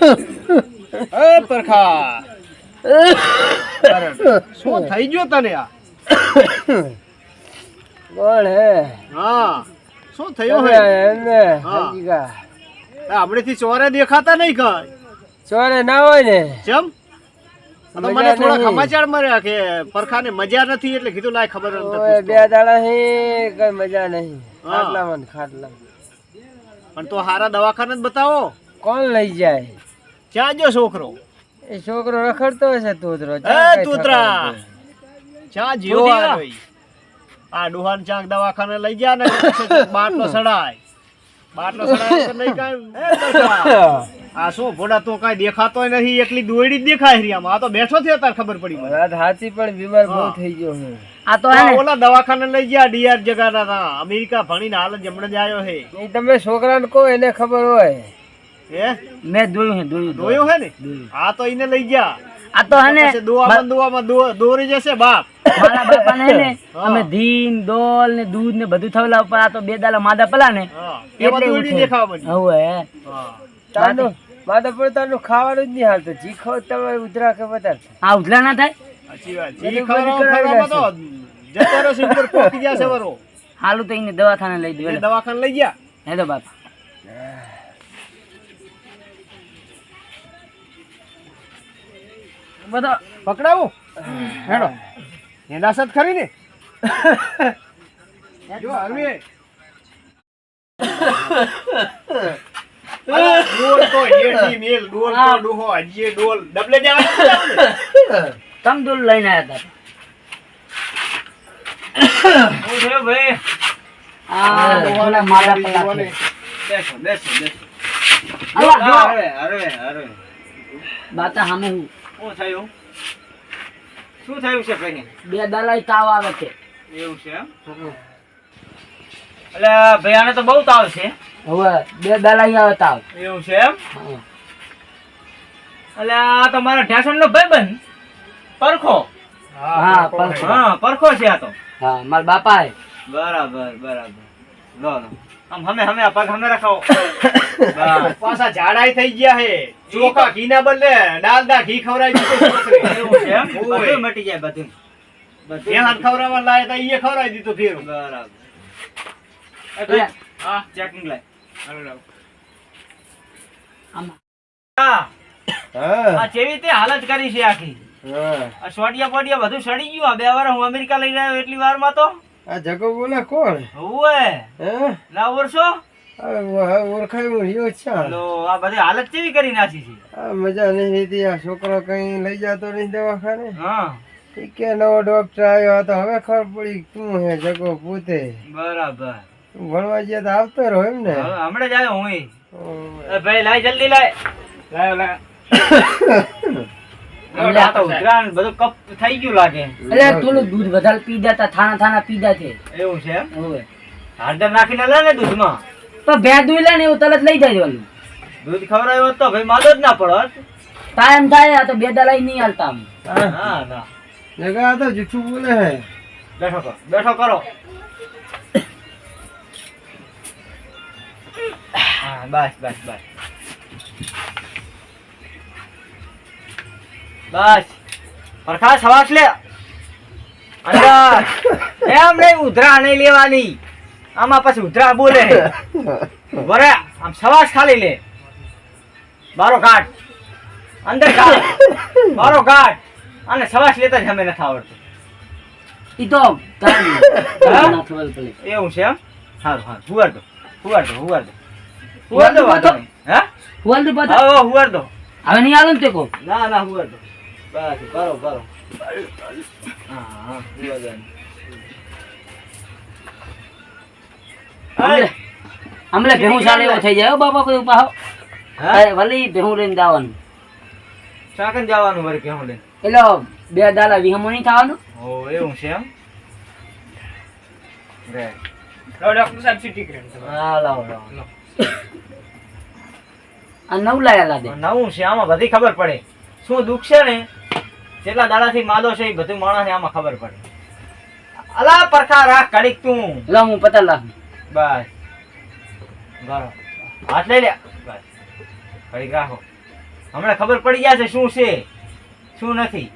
એ પરખા શું થઈ ગયો તને આ? કોણ હે? હા. શું થયું હે? એમને હા. આપણે હમણાંથી ચોરે દેખાતા નહીં કઈ? ચોરે ના હોય ને. આ તો મને થોડા સમાચાર મળ્યા કે પરખાને મજા નથી એટલે કીધું લાય ખબર નથી બે. દાડા હે કઈ મજા નહીં. ખાટલા મન ખાટલા પણ તો હારા દવાખાને જ બતાવો. કોણ લઈ જાય? ક્યાં જો છોકરો? એ છોકરો રખડતો હશે તૂતરો. એ તૂતરા! ચા જીવ આ? ડુહાન ચાંક દવાખાને લઈ ગયા ને બાટલો સડાય. બાટલો સડાય તો નહીં કાઈ. આ શું ભોડા તો કાંઈ દેખાતો નથી એકલી દોયડી જ દેખાય છે આમાં. આ તો બેઠો થયો તાર ખબર પડી મને. સાચી પણ બીમાર બહુ થઈ ગયો હું. આ તો ઓલા દવાખાને લઈ ગયા ડીઆર જગાના તા અમેરિકા ભણીને હાલ જ હમણાં જ આવ્યો હે. એ તમે છોકરાને કહો એને ખબર હોય. હે? મેં જોયું હે દોયું દોયું હે ને? આ તો એને લઈ ગયા. આ તો હે દુવામાં દુવામાં દોરી જશે બાપ. મારા બાપાને હે ને અમે ધીન દોલ ને દૂધ ને બધું થયેલા ઉપર આ તો બે દાલા માદા પેલા ને એમાં એટલે દોયડી દેખાવા બની હવે હે. હા. તારનું પર તારનું ખાવાનું જ નહીં હાલતો. જી ખાવ તમારે ઉધરા કે વધારે. આ ઉધલા ના થાય? સાચી વાત. કરાવી ખવડાવો તો જતો ઉપર પોકી જશે વરો. હાલું તો એને દવાખાને લઈ દે દવાખાને લઈ ગયા? હેલો બાપા. બધો પકડાવું. હેડો. હેડાસત ખરી ને? જો હરવી અલા, ડોલ તો હેઠી મેલ, ડોલ તો ડોહો, હજીએ ડોલ. ડબલે જવાનું. તમ દૂર લઈને આવ્યા હતા આ ડોહાના માદા પેલા છે. બેસો, બેસો, બેસો. અરે અરે. બાતા સામે હું. શું થયું? શું થયું છે ભાઈ બે દલાઈ તાવ આવે છે. એવું છે એટલે ભાઈ આને તો બહુ તાવ છે. હવે બે દલાઈ આવે તાવ. એવું છે એમ? એટલે આ તો મારા ઢેસણ નો ભાઈબંધ. પરખો. હા પરખો. હા પરખો છે આ તો. હા મારા બાપા એ બરાબર બરાબર. લો લો. આમ હમે હમે આ પગ હમે રખાવો. પાછા ઝાડાઈ થઈ ગયા હે. ચોખા ઘીના બદલે ડાલડા ઘી ખવડાવી દીધું એવું છે બધું મટી જાય બધું. બધું હાથ ખવડાવવા લાય તો એ ખવડાવી દીધું ફેર બરાબર. હા ચેકિંગ લાય. આમાં. હા. હા. આ જેવી રીતે હાલત કરી છે આખી? આ સોડિયા બોડિયા બધું સડી ગયું. આ બે વાર હું અમેરિકા લઈ આવ્યો એટલી વારમાં તો? આ જગો બોલે કોણ? હોવે. હે? ના ઓરસો આ વ- ઓળખાય રહ્યો છે. આ બધી હાલત કેવી કરી નાખી છે? આ મજા નહીં હતી આ છોકરો કઈ લઈ જતો નહીં દવાખાને. હા. કે નવો ડોક્ટર આવ્યો હવે ખબર પડી શું હે જગો પોતે. બરાબર. ભણવા ગયા તો આવતો રહ્યો એમ ને. હમણાં જ આવ્યો હું ભાઈ લાય જલ્દી લાય. લાય લાય. હમણાં આ તો ઉધરાણ બધું કપ થઈ ગયું લાગે. એટલે થોડું દૂધ વધારે પી જતા થાના થાના પીધા છે એવું છે એમ? હવે હળદર નાખીને લે ને દૂધમાં. તો ભે દૂધ લે ને એવું તરત લઈ જાય ઓલું દૂધ ખવડાવ્યો હોત તો ભાઈ માદો જ ના પડત. ટાઈમ થાય તો બે દાડા નહીં હાલતા આમ. હા ના જગા તો જૂઠું બોલે હે. બેઠો કરો બેઠો કરો. હા બસ બસ બસ. બસ. પ્રકાશ હવાસ લે. અંદર એમ નહીં ઉધરા નહીં લેવાની. આમાં પછી ઉધરા બોલે બરે આમ સવાસ ખાલી લે. બારો કાઢ અંદર કાઢ બારો કાઢ અને સવાસ લેતા જ અમે નથી આવડતું. ઈ તો એવું છે એમ? સારું હા હુવાર દો. હુવાર દો હુવાર દો. હુવાર દો. હે? હુવાલ દે પાછા. હા હા, હુવાર દો. હવે નહીં આલો ને તે કો ના ના હુવાર દો. બસ બરો બરો. હા હા હુવાર દો. હમલે ભેહું સાલે એવો થઈ જાય બાપા બધું પાહો. હા? અરે વલી ભેહું લઈને દાવાનું સાકન જવાનું મારે કેવું લે એટલે બે દાડા વિહમો નહીં થવાનું? ઓ એવું છે એમ? રે. ડોક્ટર સાહેબ સીટી કરે હા લાવો લાવો. આ નવ લાયા નવું છે આમાં બધી ખબર પડે. શું દુઃખ છે ને? જેટલા દાડાથી માદો છે એ બધું માણસને આમાં ખબર પડે. અલા પરખા રાખ કડીક તું. લો હું પતા લાખ બસ બરો હાથ લઈ લે. બસ કડીક રાખો. હમણાં ખબર પડી જશે શું છે? શું નથી?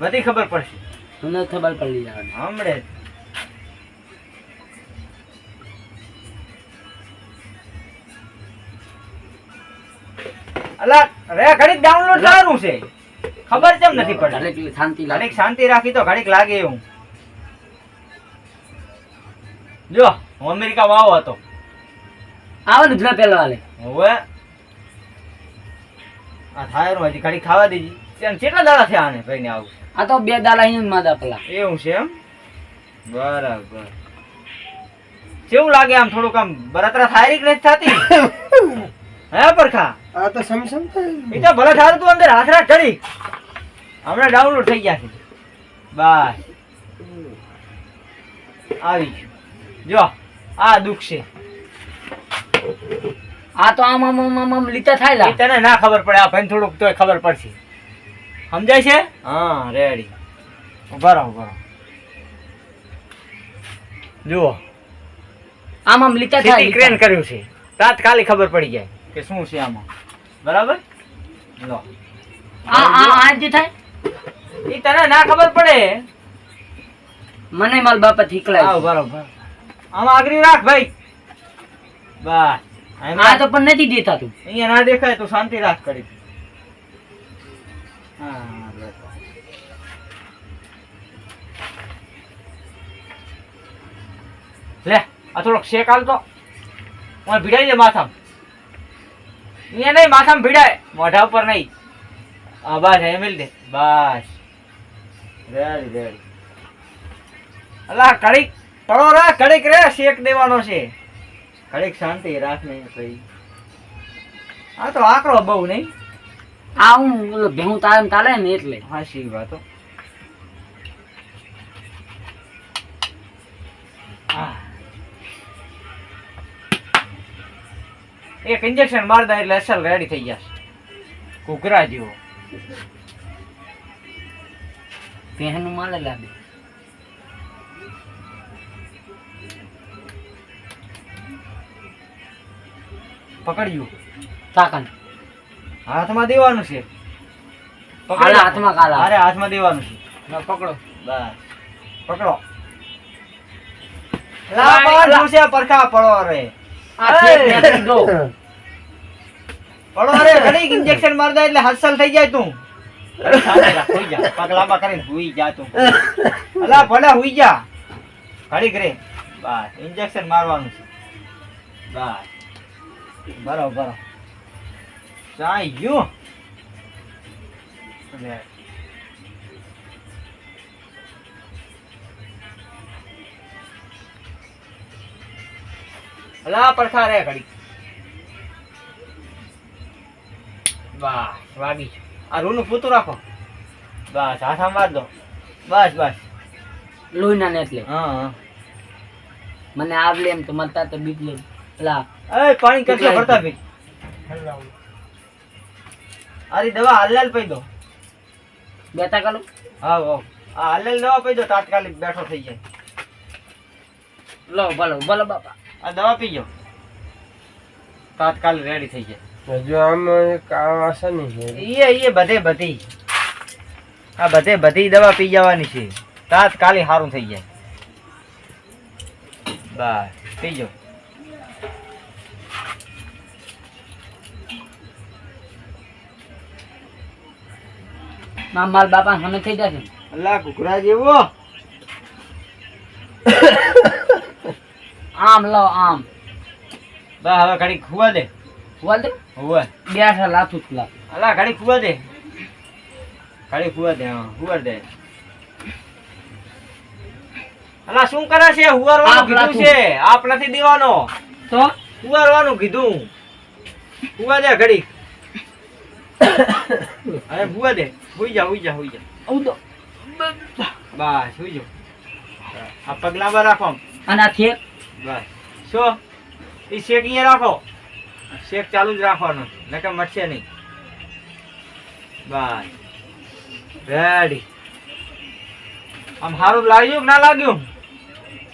બધી ખબર પડશે. તમને ખબર પડી જવાની. હમણે. અલા રે ઘડીક ડાઉનલોડ કરવાનું છે. ખબર કેમ નથી પડતી શાંતિ ઘડીક શાંતિ રાખી તો ઘડીક લાગે એવું. જો. હું અમેરિકા આવો હતો. આવો ને જુના પેલો હાલે. હવે આ થાયરું હજી ઘડીક ખાવા દેજી. તેમ કેટલા દાડા થયા આને ભાઈને આવું? આ તો બે દાડા અહીં માદા પેલા. એવું છે એમ? બરાબર. કેવું લાગે આમ થોડુંક આમ બરાતરા થાય કે નથી થતી? હે પરખા? આ તો સમસમ થાય. એ તો ભલે થારું તું અંદર હાથ ચડી હમણાં ડાઉનલોડ થઈ ગયા છે. બસ. આવી જો. આ દુઃખ છે. આ તો આમ આમ આમ આમ લીટા થાય તને ના ખબર પડે આ ભાઈ થોડુંક તોય ખબર પડશે. સમજાય છે? હા રેડી ઊભા રહો ઊભા રહો. જુઓ. આમ આમ લીતા થાય ક્રેન કર્યું છે. તાત્કાલિક ખબર પડી જાય. કે શું છે આમાં? બરાબર? લો. આ આ આ જે. થાય. એ તને ના ખબર પડે. મને માલ બાપા થીકલાય આવ બરોબર આમાં આગળ રાખ ભાઈ. બસ. આ તો પણ નથી દેતા તું અહીંયા ના દેખાય તો શાંતિ રાખ કરી. હા લે. આ થોડોક શેક હાલતો મને ભીડાઈ દે માથામાં. અહીંયા નહીં માથામાં ભીડાય. મોઢા ઉપર નહીં. હા બસ એમ દે. બસ. રેડી રેડી અલા કડીક પડો રાખ ઘડીક રે શેક દેવાનો છે. કડીક શાંતિ રાખ નહીં ભાઈ. આ તો આકરો બહુ નહીં. આ હું ઓલો ભેહું તારે તાલે ને એટલે. હાશી વાતો. એક ઇન્જેક્શન માર દે એટલે અસલ રેડી થઈ જશે. કુકરા જેવો. પહેનું માલે લાગે. પકડ્યું. તાકન. હાથમાં દેવાનું છે. પકડી હાલે હાથમાં કાલા. અરે હાથમાં દેવાનું છે. પકડો. બસ. પકડો. લા બહાર પરખા પડો રે. આ થેક મેકી દો પડો રે ઘડીક ઇન્જેક્શન માર દે એટલે હસલ થઈ જાય તું. અરે શાંતિ રાખ, હુઈ જા. પગ લાંબા કરીને હુઈ જા તું. અલા ભલે હુઈ જા. ઘડીક રે. બસ ઇન્જેક્શન મારવાનું છે. બસ. બરો બરો ચાઈ ગયું. અલા પડખા રે ઘડીક. બસ વાગી આ રૂનું પૂતું રાખો. બસ હાથ દો. બસ બસ. લોહીના ને એટલે હા. મને આવલે એમ તો મળતા તો બીક લે. પેલા એ પાણી કરશે ભરતા ભાઈ અરે દવા હાલ પી દો. બેતા કાલુ? હા હા. આ હાલ દવા પી દો તાત્કાલિક બેઠો થઈ જાય. લો બોલો બોલો બાપા. આ દવા પી જાઓ તાત્કાલિક રેડી થઈ જાય. હજુ આમ કામ આશા નહીં છે. એ ઈએ બધે બધી. આ બધે બધી દવા પી જવાની છે. તાત્કાલિક સારું થઈ જાય. બસ પી જાઓ મારા બાપા મને થઈ જશે. અલ્લા કુકરા જેવો. આમ લો આમ. બા હવે ઘડી ખુવા દે. ખુવા દે? હોવે. બેઠા લાથું જ લાવ અલા ઘડી ખુવા દે. ઘડી ખુવા દે હા હુવર દે. અલા શું કરે છે? હુવારવાનું કીધું છે. આપ નથી દેવાનો. તો? હુવારવાનું કીધું. હુવા દે ઘડી અરે હુવા દે. હુઈ જા હુઈ જા હુઈ જા. આવું તો. બસ હુઈ જાઓ આ પગલા પર રાખો આમ. અને આ થેક બસ. શું? એ શેક અહીંયા રાખો. શેક ચાલુ જ રાખવાનો નકર મટશે નહીં. બસ. રેડી આમ સારું લાગ્યું કે ના લાગ્યું?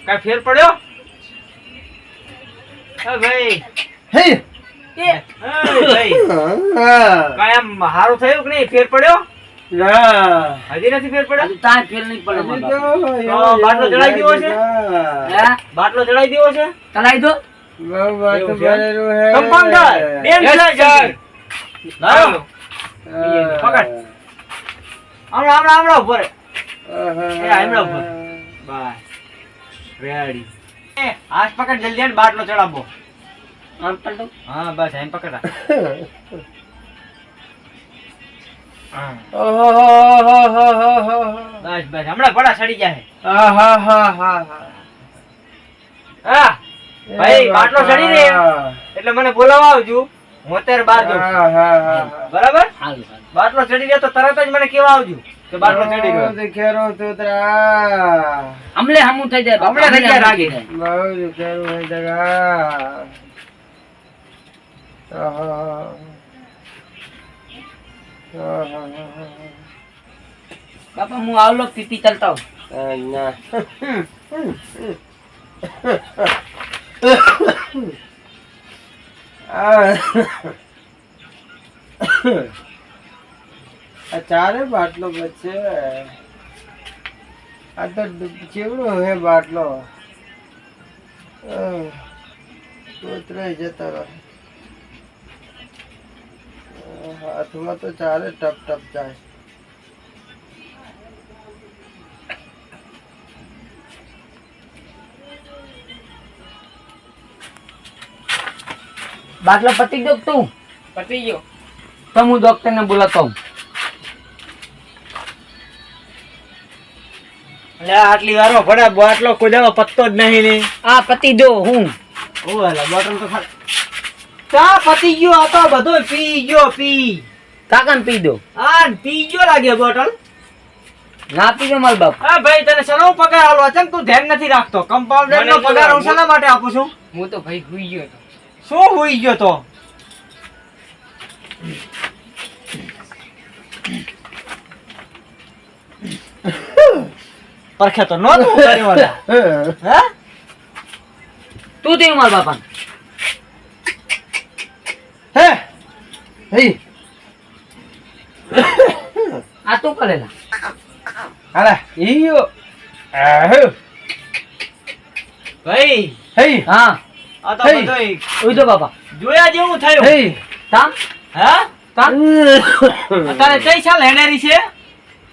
કઈ ફેર પડ્યો? હે ભાઈ. હે? એ ભાઈ. કાંઈ આમ હારું થયું કે નહીં? ફેર પડ્યો? હજી નથી ફેર પડ્યો? હજુ ફેર નહીં પડે બાટલો જણાઈ દેવો છે? બાટલો ચડાઈ દેવો છે? દો. ચડાઈ અને બાટલો ચડાવો હા બસ એમ પકડ. બસ બસ હમણાં પડા સડી જાય આહાહાહાહા. હા ભાઈ, બાટલો ને? એટલે મને બોલાવવા આવજો હું અત્યારે બહાર જાઉં બરાબર બાટલો ચડી ગયો તો તરત જ મને કેવા આવજો કે બાટલો ચડી ગયો દુખેરો તોતરા. હમણે હમુ થઈ જાય હમણાં થઈ જાય રાગી. જાય. બહુ ખેરો થઈ જાય આહા. બાપા હું આવલો પીપી ચાલતા હું ના. ચારે બાટલો બચે આ તો ચીવડો હે બાટલો. આહ, કોતરાઈ જતો રહે. હાથમાં તો ચારે ટપ ટપ જાય. બાટલો પતી ગયો તું? પતી ગયો. તો હું ડોક્ટર ને બોલાતો એટલે આટલી વારો ભડા બાટલો કોઈ પત્તો જ નહીં ને. આ પતી જો હું. ઓલા બોટલ તો ખાલી. ચા પતી ગયો આ તો બધું પી ગયો પી. કાકાને પી દો. આ પી ગયો લાગે બોટલ. ના પીજો માલ બાપ. હા ભાઈ તને સનો પગાર આલો છે તું ધ્યાન નથી રાખતો. કમ્પાઉન્ડર નો પગાર હું શેના માટે આપું છું? હું તો ભાઈ હુઈ ગયો હતો શું હોઈ ગયો તો? પરખે તો નહોતું કરી વાળા. હે? તું તે માર બાપા હે? હે? આ તું કરેલા. હાલા ઈયો આહ. ભાઈ. હે? હા. આ તો. બધુંય બાપા. જોયા જેવું થયું. હે તા હે? તા અત્યારે કઈ સાલ હેડેરી છે?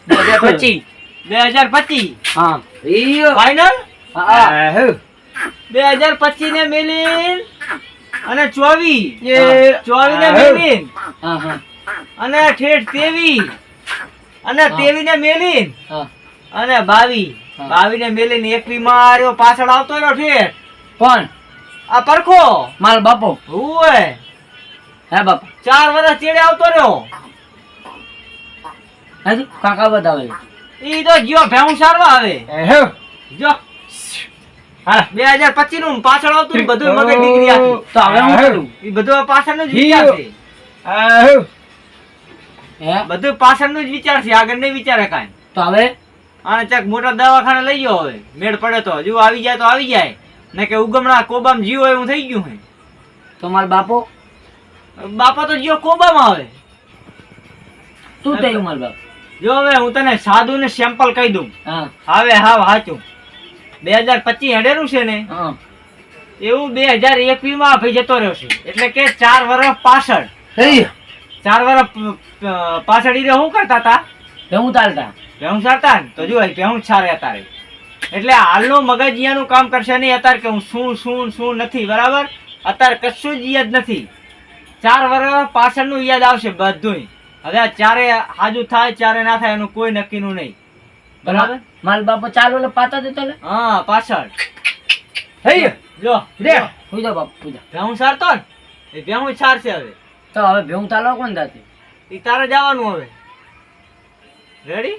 બે હજાર પચીસ બે હજાર પચીસ હા. ઈયો. ફાઈનલ હા, હે આહુ બે હજાર પચીસ ને મેલીન અને ચોવીસ. એ- ચોવીસ ને આહુ. મેલીન હા હા. અને ઠેઠ તેવીસ અને હા. તેવી ને મેલીન હા. અને બાવી હા. બાવી ને મેલીન એકવી માર્યો પાછળ આવતો રહ્યો ઠેઠ. કોણ આ પરખો. મારો બાપો. ઓય હે બાપા. ચાર વર્ષ ચેડે આવતો રહ્યો. હજી કાકા બતાવે. ઈ તો ગયો ભેહું સારવા આવે. આહુ જો. બે હજાર પચીસનું પાછળ આવતું બધું મગજ ડિગ્રી આખી તો હવે હું કરું? ઈ બધું પાછળનું જ વિચાર છે. હે. બધું પાછળનું જ વિચાર છે આગળ નહીં વિચારે કાંઈ. તો હવે? આને ચક મોટા દવાખાને લઈ ગયો હવે. મેળ પડે તો. હજુ આવી જાય તો આવી જાય. ને કે ઉગમણા કોબામ જીવો હોય એવું થઈ ગયું હે. તો મારો બાપો? બાપા તો જીઓ કોબામ આવે. તું થયું મારો બાપ. જો હવે હું તને સાદું ને સેમ્પલ કહી દઉં. હા. હવે હાવ હાચું. બે હજાર પચીસ હેડેલું છે ને હા. એવું બે હજાર એકવીસમાં ભાઈ જતો રહ્યો છે. એટલે કે ચાર વર્ષ પાછળ. ચાર વર્ષ પાછળ એ શું કરતા હતા હું ચાલતા ભેહું ચાલતા તો જો ભેહું જ તારે એટલે હાલનો મગજ અહીંયાનું કામ કરશે નહીં અત્યારે કે હું શું શું શું નથી બરાબર? અત્યારે કશું જ યાદ નથી. ચાર વર્ષ પાછળનું યાદ આવશે બધુંય. હવે આ ચારે હાજુ થાય ચારે ના થાય એનું કોઈ નક્કીનું નહીં. બરાબર? માલ બાપો ચાલુ એટલે પાતા દેતો ને હા પાછળ. થઈ જો રે જાઓ બાપ પૂજા. ભેહું સારતો ને? એ ભેહું સારશે હવે. તો હવે ભેહું ચાલો કોણ દાતી? એ તારે જવાનું હવે. રેડી